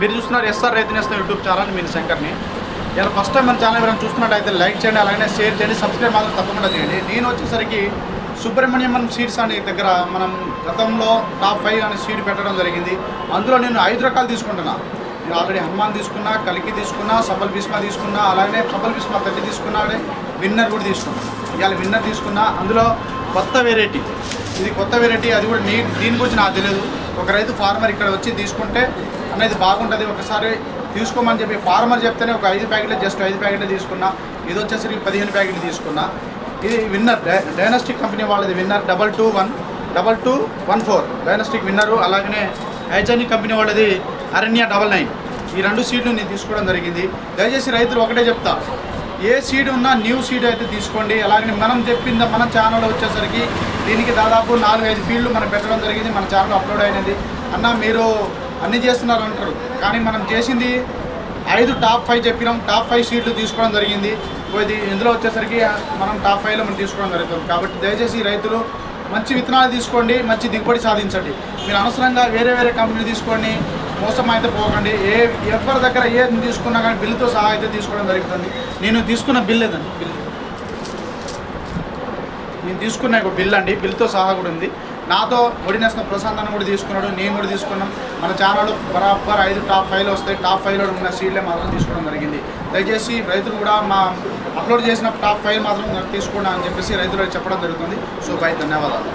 మీరు చూస్తున్నారు ఎస్ఆర్ రైతు నేస్తం యూట్యూబ్ ఛానల్ మీరు శంకర్ని. ఇలా ఫస్ట్ టైం మన ఛానల్ ఎవరైనా చూస్తున్నట్టయితే లైక్ చేయండి అలాగే షేర్ చేయండి సబ్స్క్రైబ్ మాత్రం తప్పకుండా చేయండి. నేను వచ్చేసరికి సుబ్రహ్మణ్యం సీడ్స్ అనే దగ్గర మనం గతంలో టాప్ ఫైవ్ అనే సీడ్ పెట్టడం జరిగింది. అందులో నేను ఐదు రకాలు తీసుకుంటున్నా. నేను ఆల్రెడీ హనుమాన్ తీసుకున్నా కలికి తీసుకున్నా సబల్ భీష్మ తీసుకున్నా అలాగే సబల్ భీష్మ తల్లి తీసుకున్నా అలాగే విన్నర్ కూడా తీసుకున్నా. ఇవాళ విన్నర్ తీసుకున్నా. అందులో కొత్త వెరైటీ ఇది కొత్త వెరైటీ అది కూడా నీ దీని గురించి నాకు తెలియదు. ఒక రైతు ఫార్మర్ ఇక్కడ వచ్చి తీసుకుంటే అనేది బాగుంటుంది. ఒకసారి తీసుకోమని చెప్పి ఫార్మర్ చెప్తేనే ఒక ఐదు ప్యాకెట్లు జస్ట్ ఐదు ప్యాకెట్లు తీసుకున్నా. ఇది వచ్చేసరికి పదిహేను ప్యాకెట్లు తీసుకున్నా. ఇది విన్నర్ డై డైనస్టిక్ కంపెనీ వాళ్ళది winner double two one double two one four. Dynastic winner అలాగనే హైజానిక్ కంపెనీ వాళ్ళది అరణ్య డబల్ నైన్. ఈ రెండు సీడ్లు నేను తీసుకోవడం జరిగింది. దయచేసి రైతులు ఒకటే చెప్తా. ఏ సీడ్ ఉన్నా న్యూ సీడ్ అయితే తీసుకోండి. అలాగే మనం చెప్పింది మన ఛానల్ వచ్చేసరికి దీనికి దాదాపు నాలుగు ఐదు ఫీల్డ్లు మనం పెట్టడం జరిగింది. మన ఛానల్ అప్లోడ్ అయినది. అన్న మీరు అన్ని చేస్తున్నారు అంటారు కానీ మనం చేసింది ఐదు టాప్ ఫైవ్ చెప్పినాం. టాప్ ఫైవ్ సీట్లు తీసుకోవడం జరిగింది. ఇది ఇందులో వచ్చేసరికి మనం టాప్ ఫైవ్లో మనం తీసుకోవడం జరుగుతుంది. కాబట్టి దయచేసి రైతులు మంచి విత్తనాలు తీసుకోండి మంచి దిగుబడి సాధించండి. మీరు అనవసరంగా వేరే వేరే కంపెనీలు తీసుకోండి మోసం అయితే పోకండి. ఏ ఎవరి దగ్గర ఏ తీసుకున్నా కానీ బిల్లుతో సహా అయితే తీసుకోవడం జరుగుతుంది. నేను తీసుకున్న బిల్ ఏదండి? బిల్. నేను తీసుకున్న ఒక బిల్ అండి. బిల్తో సహా కూడా ఉంది. నాతో ఒడినేసిన ప్రశాంత్ అన్న కూడా తీసుకున్నాడు నేను కూడా తీసుకున్నాం. మన ఛానల్ బరాబర్ ఐదు టాప్ ఫైవ్లో వస్తాయి. టాప్ ఫైవ్లో ఉన్న సీడ్లే మాత్రం తీసుకోవడం జరిగింది. దయచేసి రైతులు కూడా మా అప్లోడ్ చేసిన టాప్ ఫైవ్ మాత్రం తీసుకోండి అని చెప్పేసి రైతులకు చెప్పడం జరుగుతుంది. సో బై ధన్యవాదాలు.